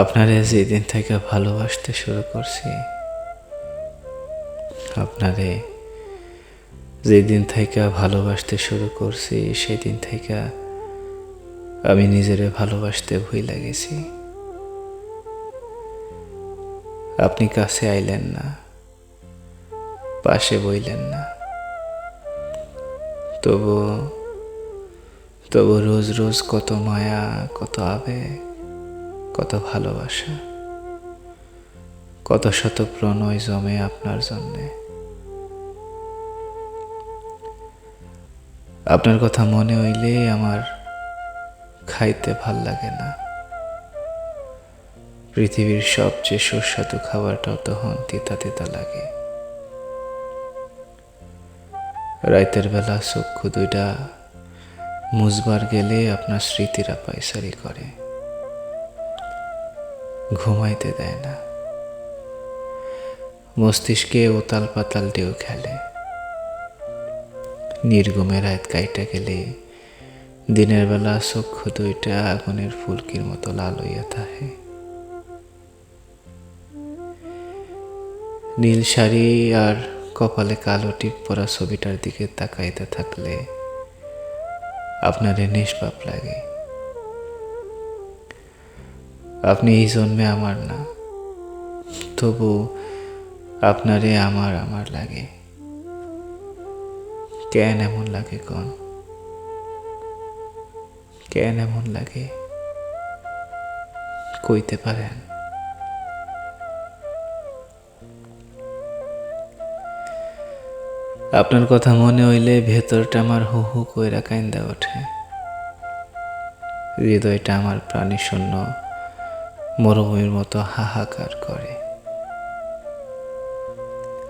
আপনারে যেদিন থেকে ভালোবাসতে শুরু করছি, আপনারে যেদিন থেকে ভালোবাসতে শুরু করছি, সেদিন থেকে আমি নিজেরে ভালোবাসতে ভুলে গেছি। আপনি কাছে আইলেন না, পাশে বইলেন না। তবু তবু রোজ রোজ কত মায়া, কত আবেগ কত ভালোবাসা, কত শত প্রণয় জমে আপনার জন্যে। আপনার কথা মনে হইলে আমার খাইতে ভালো লাগে না। পৃথিবীর সবচেয়ে সুস্বাদু খাবারটাও তখন তিতা তিতা লাগে। রাতের বেলা চক্ষু দুইটা মুজবার গেলে আপনার স্মৃতিরা পাইসারি করে। ঘুমাইতে দেয় না। মস্তিষ্কে উতাল পাতাল ঢেউ খেলে। নির্গমে রাত কাইটা গেলে দিনের বেলা চক্ষু দুইটা আগুনের ফুলকির মতো লাল হইয়া থাকে। নীল শাড়ি আর কপালে কালো টিপ পরা ছবিটার দিকে তাকাইতে থাকলে আপনারে নিষ্পাপ লাগে। আপনি এই জন্মে আমার না। তবু আপনারে আমার আমার লাগে। কেন এমন লাগে কন? কেন এমন লাগে? কইতে পারেন। আপনার কথা মনে হইলে ভেতরটা আমার হু হু কইরা কাইন্দা ওঠে। হৃদয়টা আমার প্রাণী শূন্য মরুভূমির মতো হাহাকার করে।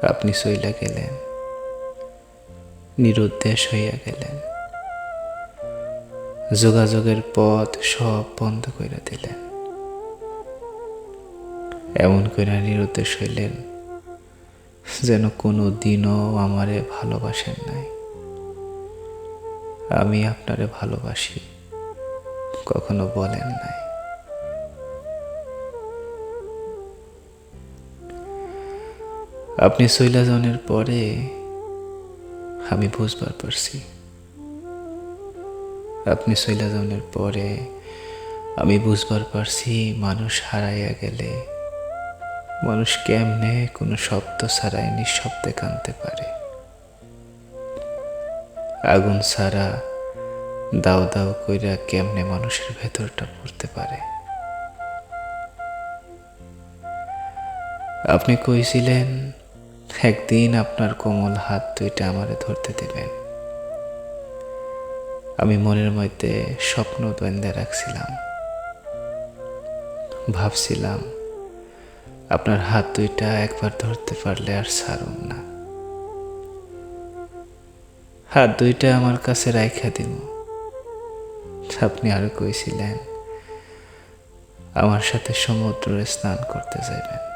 আপনি সইলা গেলেন। নিরুদ্দেশ হইয়া গেলেন। যোগাযোগের পথ সব বন্ধ করে দিলেন। এমন করে নিরুদ্দেশ হইলেন যেন কোনো দিনও আমারে ভালোবাসেন নাই। আমি আপনারে ভালোবাসি, কখনো বলেন নাই। আপনি শৈলাজনের পরে আমি বুঝবার পারছি। আপনি শৈলাজনের পরে আমি বুঝবার পারছি মানুষ হারাইয়া গেলে মানুষ কেমনে কোনো শব্দ ছাড়াই নিঃশব্দে কানতে পারে। আগুন ছাড়া দাও দাও কইরা কেমনে মানুষের ভেতরটা পড়তে পারে। আপনি কইছিলেন একদিন আপনার কোমল হাত দুইটা আমারে ধরতে দিবেন আমি মনের মধ্যে স্বপ্ন দ্বন্দ্বে রাখছিলাম। ভাবছিলাম, আপনার হাত দুইটা একবার ধরতে পারলে আর ছাড়ুন না। হাত দুইটা আমার কাছে রাইখা দিব আপনি আরও কইছিলেন, আমার সাথে সমুদ্রে স্নান করতে যাইবেন।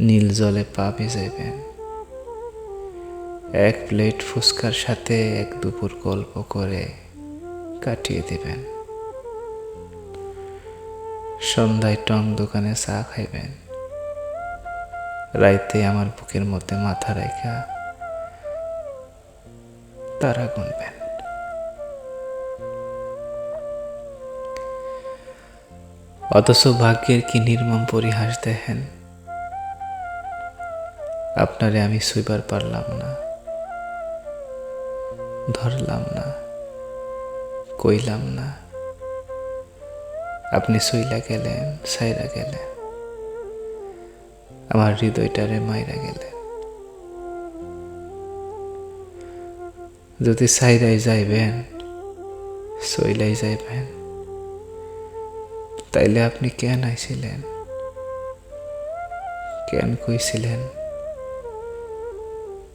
নীল জলে পা ভিজাইবেন। এক প্লেট ফুচকার সাথে এক দুপুর গল্প করে কাটিয়ে দিবেন। সন্ধ্যায় টং দোকানে চা খাইবেন। রাইতে আমার বুকের মধ্যে মাথা রেখা তারা গুনবেন। অথচ ভাগ্যের কি নির্মম পরিহাস দেখেন? আপনারে আমি সুইবার পারলাম না। ধরলাম না। কইলাম না। আপনি সইলা গেলেন সাইরা গেলেন। আমার হৃদয়টারে মাইরা গেলেন। যদি সাইরাই যাইবেন সইলাই যাইবেন, তাইলে আপনি কেন আইছিলেন? কেন কইছিলেন?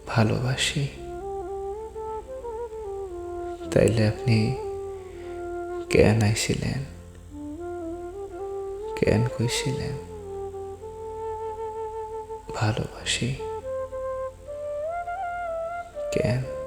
ভালোবাসি। তাইলে আপনি কেন আইছিলেন? কেন কইছিলেন? ভালোবাসি। কেন?